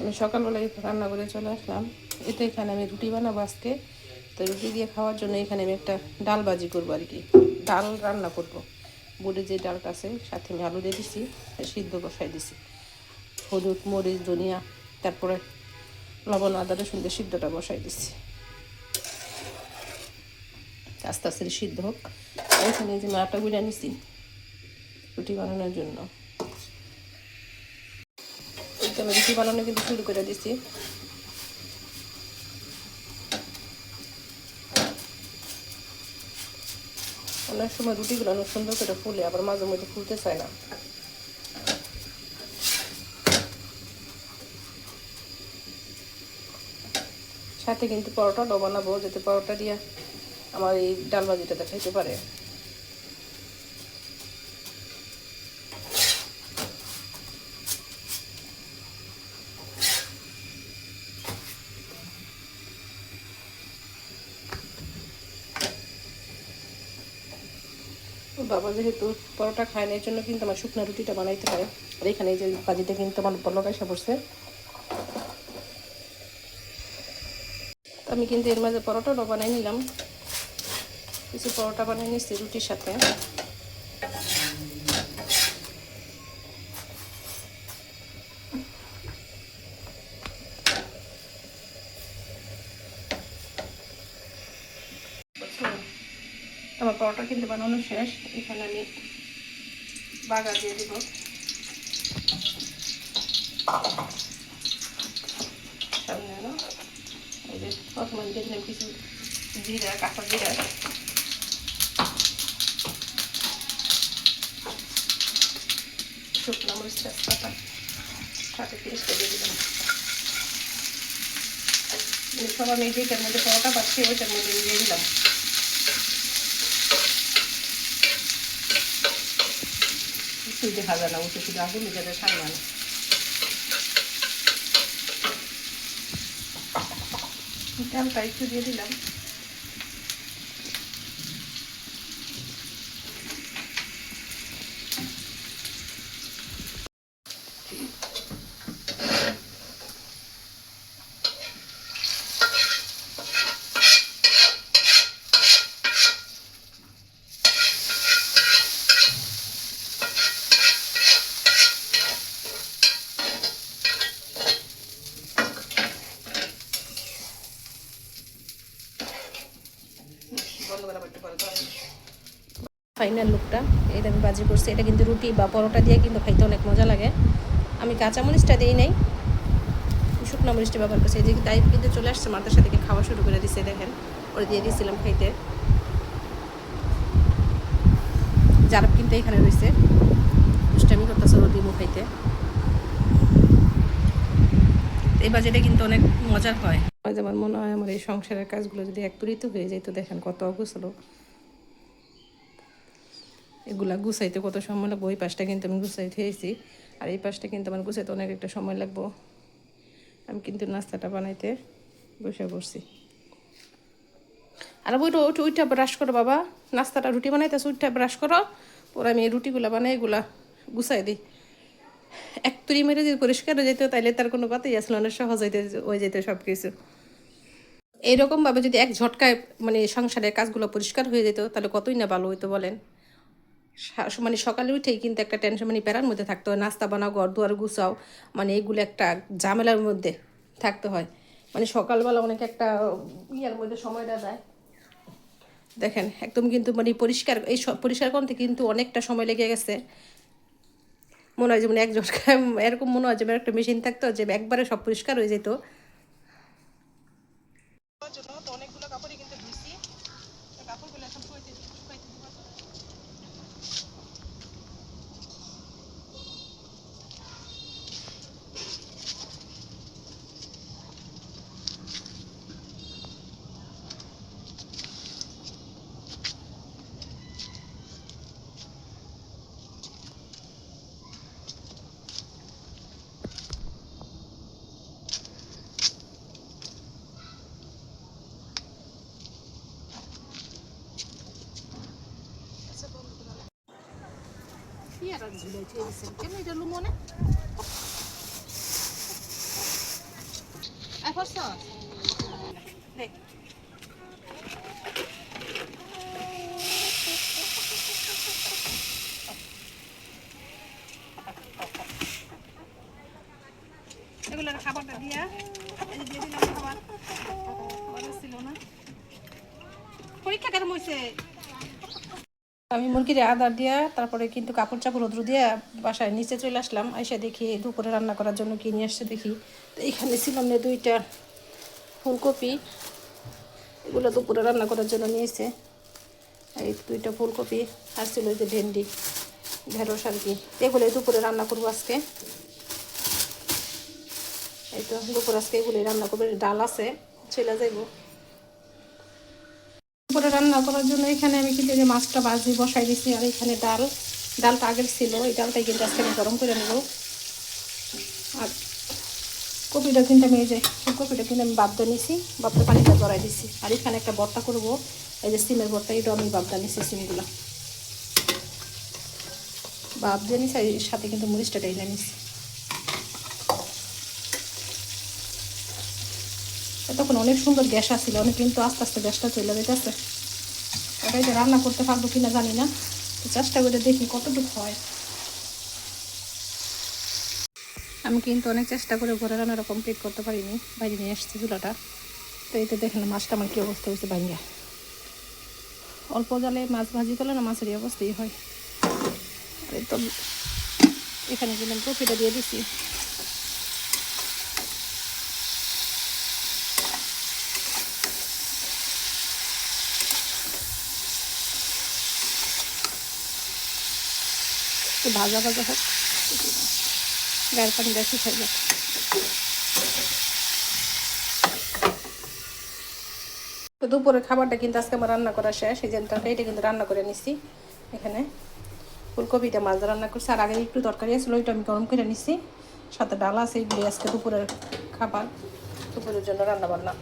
আমি সকালবেলায় রান্না করে চলে আসলাম। এতে এখানে আমি রুটি বানাবো আজকে। তো রুটি দিয়ে খাওয়ার জন্য এখানে আমি একটা ডাল ভাজি করব আর কি ডাল রান্না করব। বুড়ি যে ডালটা আছে, সাথে আমি আলু দিয়ে দিছি, সিদ্ধ বসাই দিছি। হলুদ, মরিচ, ধনিয়া, তারপরে লবণ, আদা, রসুন দিয়ে সিদ্ধটা বসাই দিছি। আস্তে আস্তে সিদ্ধ হোক। এখানে যে মাটা গুঁড়া নিছি রুটি বানানোর জন্য। আমি রুটি বানানো কিন্তু শুরু করে দিছি। অনেক সময় রুটিগুলো অনেক সুন্দর করে ফুলে, আবার মাঝে মধ্যে ফুলতে চায় না। সাথে কিন্তু পরোটাটাও বানাবো, যাতে পরোটা দিয়ে আমার এই ডাল ভাজিটাতে খাইতে পারে। বাবা যেহেতু পরোটা খায় না এর জন্য কিন্তু আমার শুকনো রুটিটা বানাইতে হয় আর এখানে যে ভাজিটা কিন্তু আমার বলক আসা পড়ছে। আমি কিন্তু এর মাঝে পরোটাটা বানাই নিলাম। কিছু পরোটা বানিয়ে নিচ্ছি রুটির সাথে। পরোটা কিন্তু বানানো শেষ। এখানে আমি বাগা দিয়ে দিব। সামনে এই যে কিছু জিরা, কাঁচা জিরা। শুকনো মরিচ তেজপাতা সাথে পেস্টটা দিয়ে দিলাম। সব আমি যেটার মধ্যে পরোটা পাচ্ছি, ওইটার মধ্যে দিয়ে দিলাম। দেখা যায় না উঠে শুধু আগুন নিজেদের সামনে না ডালটা একটু দিয়ে দিলাম। ফাইনাল লুকটা এটা আমি বাজি করছি। এটা কিন্তু রুটি বা পরোটা দিয়ে কিন্তু খাইতে অনেক মজা লাগে। আমি কাঁচা মরিচটা দিই নাই। শুকনো মরিচটা ব্যবহার করছি। এদিকে তাই কিন্তু চলে আসছে, মাথার সাথে খাওয়া শুরু করে দিচ্ছে দেখেন। ওরা দিয়ে দিয়েছিলাম খাইতে। যারা কিন্তু এখানে রয়েছে। দুষ্টামি করতেছে ওরা খাইতে। এই বাজেটে কিন্তু অনেক মজার হয়। আজ আমার মনে হয় আমার এই সংসারের কাজগুলো যদি এক তুলিত হয়ে যেত দেখেন কত অগুছলো। এগুলা গুছাইতে কত সময় লাগবে? ওই পাশটা কিন্তু আমি গুছাইতে হয়েছি আর এই পাশটা কিন্তু আমার গুছাইতে অনেক একটা সময় লাগবো। আমি কিন্তু নাস্তাটা বানাইতে বসে পড়ছি। আর ওইটা ওইটা ওইটা ব্রাশ করো বাবা। নাস্তাটা রুটি বানাইতেছে, ওইটা ব্রাশ করো। ওরা আমি রুটিগুলা বানাই, এগুলা গুছাই দিই। এক তুরি মেরে যদি পরিষ্কার হয়ে যেত তাহলে তার কোনো কথাই আসলে অনেক সহজ হইতে হয়ে যেত সব কিছু এইরকমভাবে যদি এক ঝটকায় মানে সংসারের কাজগুলো পরিষ্কার হয়ে যেত, তাহলে কতই না ভালো হইতো বলেন? মানে সকালে উঠেই কিন্তু একটা টেনশন মানে প্যারার মধ্যে থাকতে হয়। নাস্তা বানাও, ঘর দুয়ার গুছাও মানে এইগুলো একটা ঝামেলার মধ্যে থাকতে হয়। মানে সকালবেলা অনেক একটা ইয়ার মধ্যে সময়টা যায়। দেখেন, একদম কিন্তু মানে পরিষ্কার, এই পরিষ্কার করতে কিন্তু অনেকটা সময় লেগে গেছে। মনে হয় যেমন এক ঝটকায় এরকম মনে হয় যেমন একটা মেশিন থাকতো যে একবারে সব পরিষ্কার হয়ে যেত। অনেকগুলো পেয়ারা ঝুলে উঠে দিচ্ছেন কেন এটা দিলাম খাবার ছিল না পরীক্ষা কেরম হয়েছে? আমি মুরগির আদার দিয়া, তারপরে কিন্তু কাপড় চাপড় রোদ্র দিয়ে বাসায় নিচে চলে আসলাম এসে দেখি দুপুরে রান্না করার জন্য কি নিয়ে আসছে দেখি। তো এখানে ছিলাম না দুইটা ফুলকপি, এগুলো দুপুরে রান্না করার জন্য নিয়েছে। এই দুইটা ফুলকপি আর ছিল যে ভেন্ডি, ঢেঁড়স আর কি। এগুলো দুপুরে রান্না করব আজকে। এই তো দুপুরে আজকে এগুলোই রান্না করব ডাল আছে, চলে যাইবো। দুপুরে রান্না করার জন্য এখানে আমি কিন্তু যে মাছটা ভাজি বসাই দিছি, আর এখানে ডাল। ডালটা আগের ছিল, এই ডালটাই কিন্তু আজকে আমি গরম করে নেব। আর কপিটা কিন্তু আমি এই যে কপিটা কিন্তু আমি বাদ নিছি বাপটা পানিটা জড়াই দিছি। আর এখানে একটা ভর্তা করব, এই যে সিমের ভর্তা এটা আমি বাবদা নিছি সিমগুলো। বাপ দিয়ে নিছি, আর সাথে কিন্তু মরিচটা ডাইলা নিছি। তখন অনেক সুন্দর গ্যাস আসছিল অনেক কিন্তু আস্তে আস্তে গ্যাসটা চলে যেতেছে ওটাই যে রান্না করতে পারব কিনা জানি না, তো চেষ্টা করে দেখি কতটুকু হয়। আমি কিন্তু অনেক চেষ্টা করে ঘরে রান্নাটা কমপ্লিট করতে পারিনি, বাইরে নিয়ে এসেছি চুলাটা। তো এই তো দেখেন মাছটা আমার কী অবস্থা হয়েছে ভাঙ্গা অল্প জালে মাছ ভাজি করলে না মাছের অবস্থাই হয়। তো এখানে কিন্তু আমি দিয়ে দিছি। একটু ভাজা ভাজা হোক। গায়ের পানি বেশি খাই তো দুপুরের খাবারটা কিন্তু আজকে আমার রান্না করা শেষ, এই যে তরকারিটা কিন্তু রান্না করে নিচ্ছি এখানে। ফুলকপিটা মাছ রান্না করছি, আর আগে একটু তরকারি আছে ওইটা আমি গরম করে নিচ্ছি সাথে ডাল আছে এগুলি আজকে দুপুরের খাবার। দুপুরের জন্য রান্না বান্না